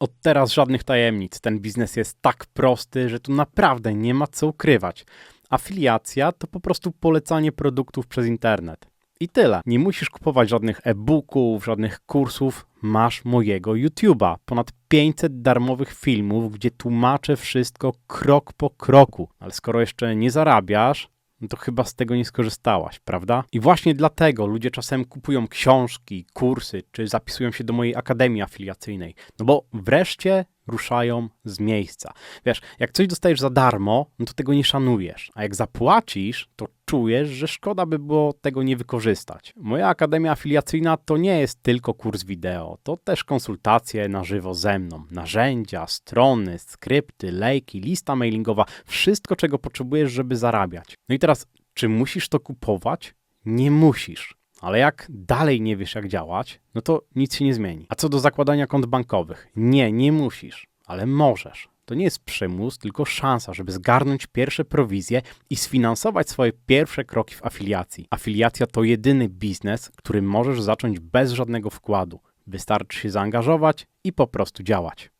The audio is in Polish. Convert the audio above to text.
Od teraz żadnych tajemnic. Ten biznes jest tak prosty, że tu naprawdę nie ma co ukrywać. Afiliacja to po prostu polecanie produktów przez internet. I tyle. Nie musisz kupować żadnych e-booków, żadnych kursów. Masz mojego YouTube'a. Ponad 500 darmowych filmów, gdzie tłumaczę wszystko krok po kroku. Ale skoro jeszcze nie zarabiasz, no to chyba z tego nie skorzystałaś, prawda? I właśnie dlatego ludzie czasem kupują książki, kursy, czy zapisują się do mojej akademii afiliacyjnej. No bo wreszcie ruszają z miejsca. Wiesz, jak coś dostajesz za darmo, no to tego nie szanujesz, a jak zapłacisz, to czujesz, że szkoda by było tego nie wykorzystać. Moja akademia afiliacyjna to nie jest tylko kurs wideo, to też konsultacje na żywo ze mną, narzędzia, strony, skrypty, lejki, lista mailingowa, wszystko czego potrzebujesz, żeby zarabiać. No i teraz, czy musisz to kupować? Nie musisz. Ale jak dalej nie wiesz, jak działać, no to nic się nie zmieni. A co do zakładania kont bankowych? Nie, nie musisz, ale możesz. To nie jest przymus, tylko szansa, żeby zgarnąć pierwsze prowizje i sfinansować swoje pierwsze kroki w afiliacji. Afiliacja to jedyny biznes, który możesz zacząć bez żadnego wkładu. Wystarczy się zaangażować i po prostu działać.